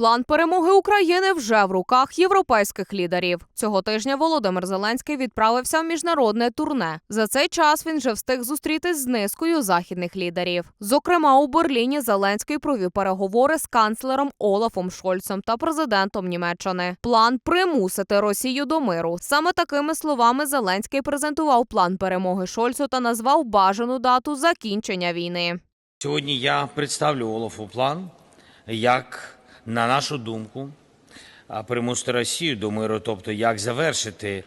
План перемоги України вже в руках європейських лідерів. Цього тижня Володимир Зеленський відправився в міжнародне турне. За цей час він вже встиг зустрітись з низкою західних лідерів. Зокрема, у Берліні Зеленський провів переговори з канцлером Олафом Шольцем та президентом Німеччини. План примусити Росію до миру. Саме такими словами Зеленський презентував план перемоги Шольцу та назвав бажану дату закінчення війни. Сьогодні я представлю Олафу план, як, на нашу думку, примусти Росію до миру, тобто як завершити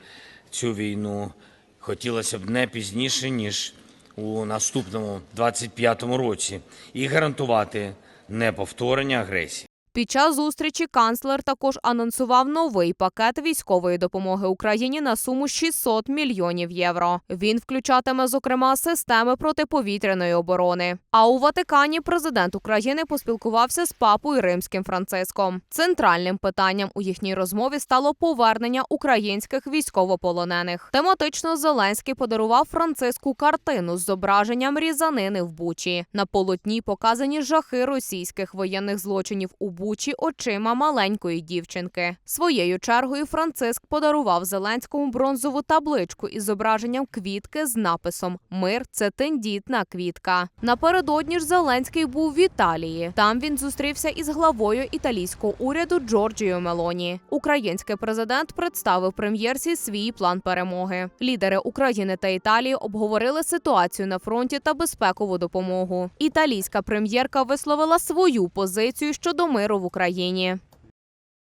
цю війну, хотілося б не пізніше, ніж у наступному 25-му році, і гарантувати неповторення агресії. Під час зустрічі канцлер також анонсував новий пакет військової допомоги Україні на суму 600 мільйонів євро. Він включатиме, зокрема, системи протиповітряної оборони. А у Ватикані президент України поспілкувався з папою римським Франциском. Центральним питанням у їхній розмові стало повернення українських військовополонених. Тематично Зеленський подарував Франциску картину з зображенням різанини в Бучі. На полотні показані жахи російських воєнних злочинів у Бучі очима маленької дівчинки. Своєю чергою Франциск подарував Зеленському бронзову табличку із зображенням квітки з написом Мир це тендітна квітка. Напередодні ж Зеленський був в Італії. Там він зустрівся із главою італійського уряду Джорджією Мелоні. Український президент представив прем'єрці свій план перемоги. Лідери України та Італії обговорили ситуацію на фронті та безпекову допомогу. Італійська прем'єрка висловила свою позицію щодо миру в Україні.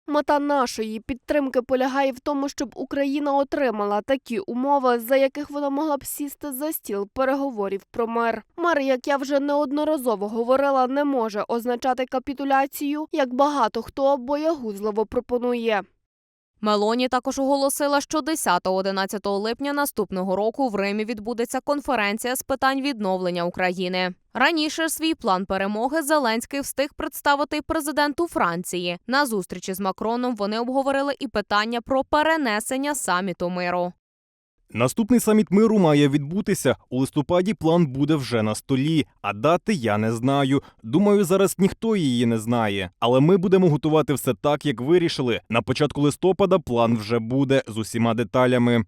Мета нашої підтримки полягає в тому, щоб Україна отримала такі умови, за яких вона могла б сісти за стіл переговорів про мир. Мир, як я вже неодноразово говорила, не може означати капітуляцію, як багато хто боягузливо пропонує. Мелоні також оголосила, що 10-11 липня наступного року в Римі відбудеться конференція з питань відновлення України. Раніше свій план перемоги Зеленський встиг представити президенту Франції. На зустрічі з Макроном вони обговорили і питання про перенесення саміту миру. Наступний саміт миру має відбутися. У листопаді план буде вже на столі, а дати я не знаю. Думаю, зараз ніхто її не знає. Але ми будемо готувати все так, як вирішили. На початку листопада план вже буде з усіма деталями.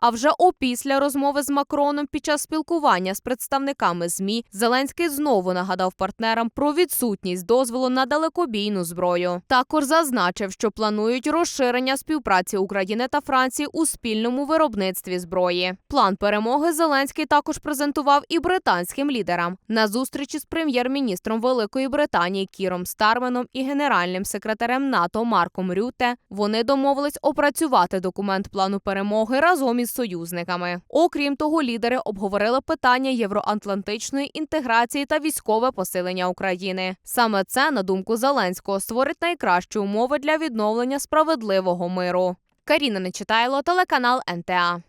А вже опісля розмови з Макроном під час спілкування з представниками змі Зеленський знову нагадав партнерам про відсутність дозволу на далекобійну зброю. Також зазначив, що планують розширення співпраці України та Франції у спільному виробництві зброї. План перемоги Зеленський також презентував і британським лідерам на зустрічі з прем'єр-міністром Великої Британії Кіром Старменом і генеральним секретарем НАТО Марком Рюте. Вони домовились опрацювати документ плану перемоги разом союзниками. Окрім того, лідери обговорили питання євроатлантичної інтеграції та військове посилення України. Саме це, на думку Зеленського, створить найкращі умови для відновлення справедливого миру. Каріна Нечитайло, телеканал НТА.